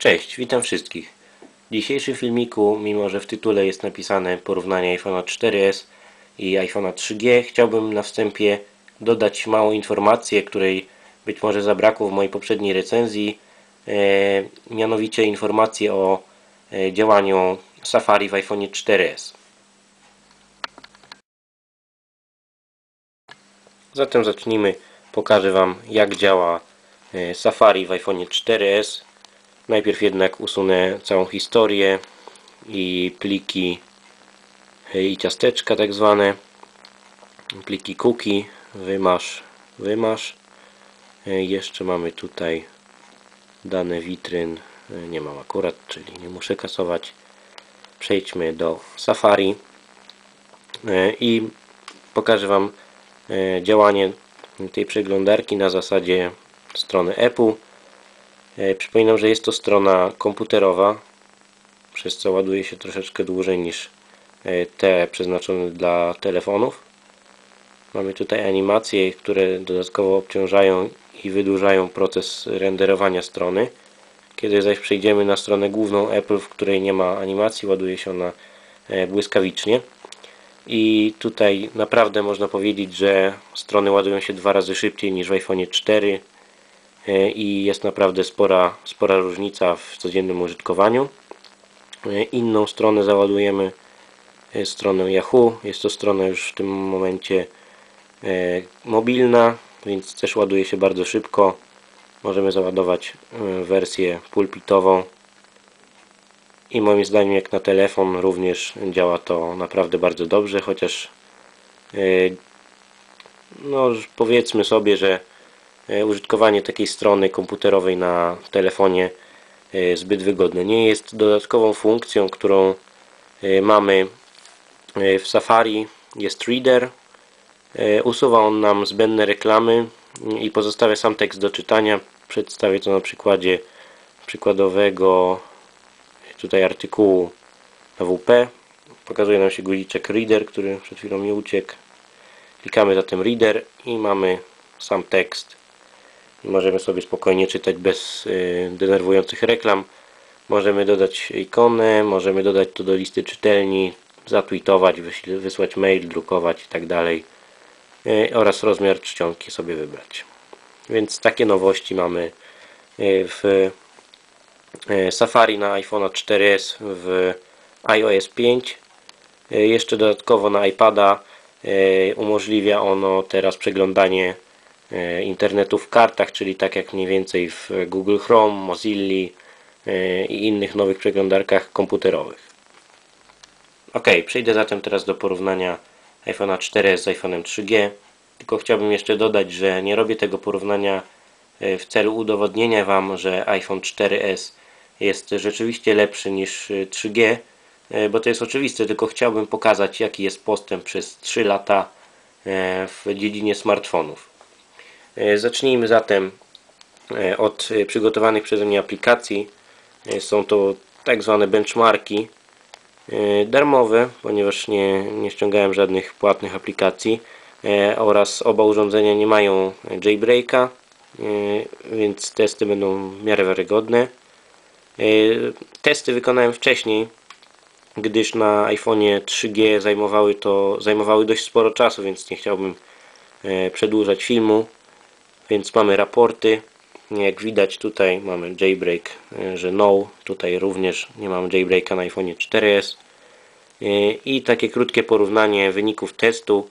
Cześć, witam wszystkich. W dzisiejszym filmiku, mimo że w tytule jest napisane porównanie iPhone'a 4s i iPhone'a 3G, chciałbym na wstępie dodać małą informację, której być może zabrakło w mojej poprzedniej recenzji, e, mianowicie informację o e, działaniu Safari w iPhone'ie 4s. Zatem zacznijmy. Pokażę Wam jak działa e, Safari w iPhone'ie 4s. Najpierw jednak usunę całą historię i pliki e, i ciasteczka tak zwane. Pliki cookie, wymasz, wymasz. E, Jeszcze mamy tutaj dane witryn. Nie mam akurat, czyli nie muszę kasować. Przejdźmy do Safari i pokażę Wam działanie tej przeglądarki na zasadzie strony Apple. Przypominam, że jest to strona komputerowa, przez co ładuje się troszeczkę dłużej niż te przeznaczone dla telefonów. Mamy tutaj animacje, które dodatkowo obciążają i wydłużają proces renderowania strony. Kiedy zaś przejdziemy na stronę główną Apple, w której nie ma animacji, ładuje się ona błyskawicznie i tutaj naprawdę można powiedzieć, że strony ładują się dwa razy szybciej niż w iPhone 4 i jest naprawdę spora, spora różnica w codziennym użytkowaniu. Inną stronę załadujemy stronę Yahoo. Jest to strona już w tym momencie mobilna, więc też ładuje się bardzo szybko. Możemy załadować wersję pulpitową i moim zdaniem jak na telefon również działa to naprawdę bardzo dobrze, chociaż no powiedzmy sobie, że użytkowanie takiej strony komputerowej na telefonie zbyt wygodne nie jest. Dodatkową funkcją, którą mamy w Safari jest Reader. Usuwa on nam zbędne reklamy i pozostawia sam tekst do czytania. Przedstawię to na przykładzie przykładowego tutaj artykułu AWP. Pokazuje nam się guziczek Reader, który przed chwilą mi uciekł. Klikamy zatem Reader i mamy sam tekst. Możemy sobie spokojnie czytać bez y, denerwujących reklam. Możemy dodać ikonę, możemy dodać to do listy czytelni, zatweetować, wysłać mail, drukować itd. Y, oraz rozmiar czcionki sobie wybrać. Więc takie nowości mamy y, w Safari na iPhone 4s w iOS 5. Jeszcze dodatkowo na iPada umożliwia ono teraz przeglądanie internetu w kartach, czyli tak jak mniej więcej w Google Chrome, Mozilla i innych nowych przeglądarkach komputerowych. Ok, przejdę zatem teraz do porównania iPhone'a 4s z iPhone'em 3G. Tylko chciałbym jeszcze dodać, że nie robię tego porównania w celu udowodnienia Wam, że iPhone 4s jest rzeczywiście lepszy niż 3G, bo to jest oczywiste, tylko chciałbym pokazać jaki jest postęp przez 3 lata w dziedzinie smartfonów. Zacznijmy zatem od przygotowanych przeze mnie aplikacji. Są to tak zwane benchmarki darmowe, ponieważ nie, nie ściągałem żadnych płatnych aplikacji oraz oba urządzenia nie mają jailbreaka, więc testy będą w miarę wiarygodne. Testy wykonałem wcześniej, gdyż na iPhone'ie 3G zajmowały, to, zajmowały dość sporo czasu, więc nie chciałbym przedłużać filmu. Więc mamy raporty. Jak widać tutaj mamy jailbreak, że no. Tutaj również nie mamy jailbreaka na iPhone'ie 4S. I takie krótkie porównanie wyników testu.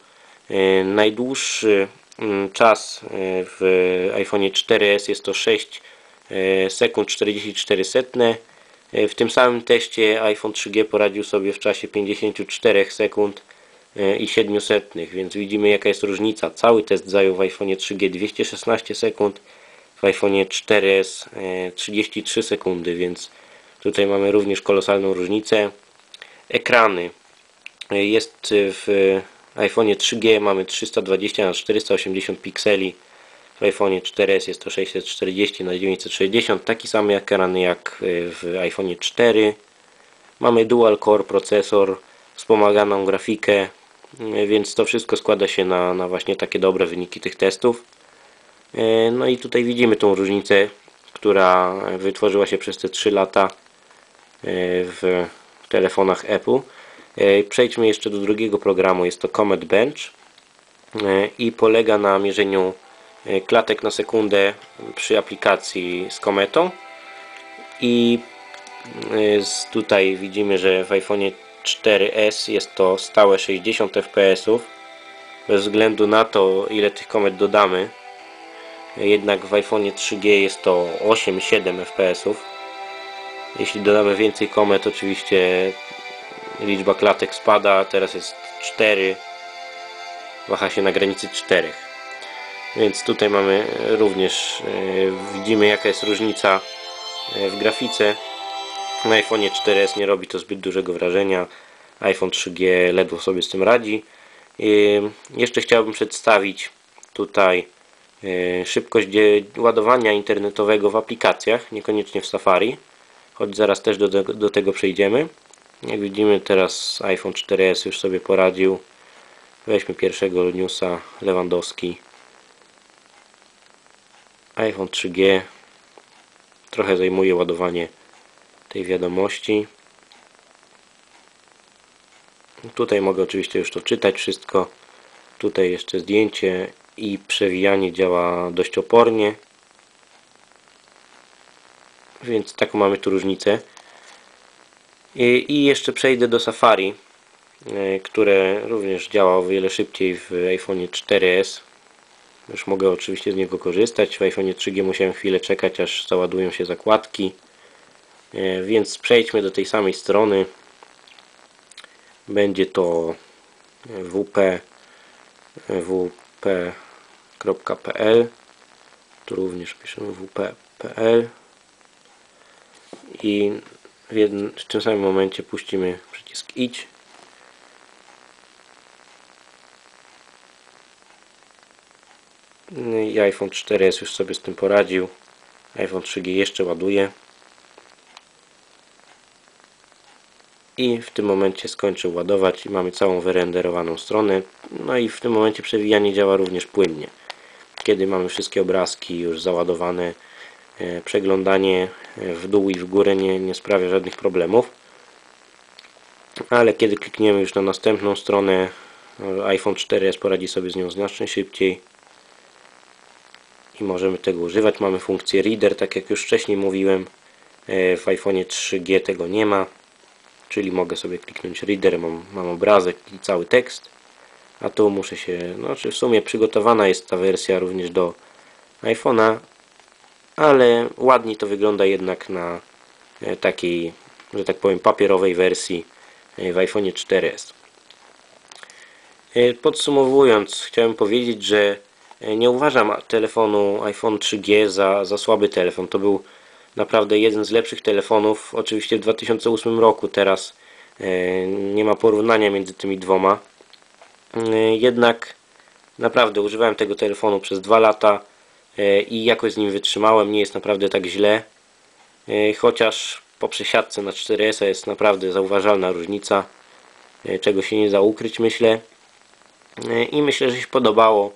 Najdłuższy czas w iPhone'ie 4S jest to 6 sekund 44 setne. W tym samym teście iPhone 3G poradził sobie w czasie 54 sekund i 7 setnych, więc widzimy jaka jest różnica. Cały test zajął w iPhone 3G 216 sekund, w iPhone 4S 33 sekundy, więc tutaj mamy również kolosalną różnicę. Ekrany. Jest w iPhone 3G mamy 320 na 480 pikseli, w iPhone 4S jest to 640 na 960 taki sam ekran jak w iPhone 4 mamy dual core procesor wspomaganą grafikę więc to wszystko składa się na, na właśnie takie dobre wyniki tych testów. No i tutaj widzimy tą różnicę która wytworzyła się przez te 3 lata e, w telefonach Apple. E, przejdźmy jeszcze do drugiego programu, jest to Comet Bench i polega na mierzeniu klatek na sekundę przy aplikacji z Cometą i tutaj widzimy, że w iPhone 4S jest to stałe 60 fps bez względu na to ile tych komet dodamy jednak w iPhone 3G jest to 8-7 fps jeśli dodamy więcej komet oczywiście liczba klatek spada teraz jest 4 waha się na granicy 4 więc tutaj mamy również e, widzimy jaka jest różnica e, w grafice na iPhone 4S nie robi to zbyt dużego wrażenia iPhone 3G ledwo sobie z tym radzi jeszcze chciałbym przedstawić tutaj e, szybkość ładowania internetowego w aplikacjach, niekoniecznie w Safari, choć zaraz też do, do tego przejdziemy. Jak widzimy teraz iPhone 4S już sobie poradził. Weźmy pierwszego newsa Lewandowski. iPhone 3G trochę zajmuje ładowanie tej wiadomości. Tutaj mogę oczywiście już to czytać wszystko. Tutaj jeszcze zdjęcie i przewijanie działa dość opornie. Więc taką mamy tu różnicę. I, jeszcze przejdę do Safari, e, które również działa o wiele szybciej w iPhone 4S. Już mogę oczywiście z niego korzystać. W iPhone 3G musiałem chwilę czekać, aż załadują się zakładki. E, więc przejdźmy do tej samej strony. Będzie to wp wp.pl tu również piszemy wp.pl i w, jednym, w tym samym momencie puścimy przycisk idź. I iPhone 4S już sobie z tym poradził. iPhone 3G jeszcze ładuje i w tym momencie skończył ładować i mamy całą wyrenderowaną stronę. No i w tym momencie przewijanie działa również płynnie. Kiedy mamy wszystkie obrazki już załadowane e, przeglądanie e, w dół i w górę nie, nie sprawia żadnych problemów. Ale kiedy klikniemy już na następną stronę iPhone 4S poradzi sobie z nią znacznie szybciej i możemy tego używać. Mamy funkcję Reader, tak jak już wcześniej mówiłem. E, w iPhone 3G tego nie ma czyli mogę sobie kliknąć reader, mam, mam obrazek i cały tekst. A tu muszę się, no czy w sumie przygotowana jest ta wersja również do iPhone'a ale ładniej to wygląda jednak na e, takiej, że tak powiem papierowej wersji e, w iPhone 4S e, podsumowując chciałem powiedzieć, że nie uważam telefonu iPhone 3G za, za słaby telefon. To był naprawdę jeden z lepszych telefonów oczywiście w 2008 roku teraz e, nie ma porównania między tymi dwoma. E, jednak naprawdę używałem tego telefonu przez dwa lata e, i jakoś z nim wytrzymałem nie jest naprawdę tak źle. Chociaż po przesiadce na 4S jest naprawdę zauważalna różnica czego się nie da ukryć myślę. I myślę, że się podobało.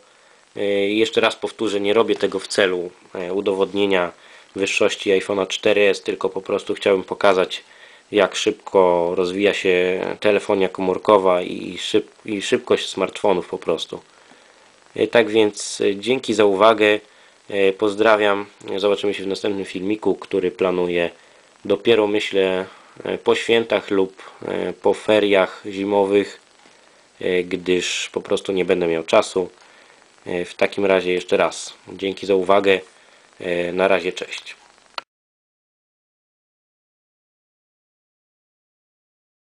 Jeszcze raz powtórzę, nie robię tego w celu udowodnienia wyższości iPhone'a 4S, tylko po prostu chciałbym pokazać jak szybko rozwija się telefonia komórkowa i, szyb, i szybkość smartfonów po prostu. E, tak więc e, dzięki za uwagę. E, pozdrawiam. Zobaczymy się w następnym filmiku, który planuję dopiero myślę po świętach lub po feriach zimowych, gdyż po prostu nie będę miał czasu. W takim razie jeszcze raz dzięki za uwagę. E, na razie, cześć.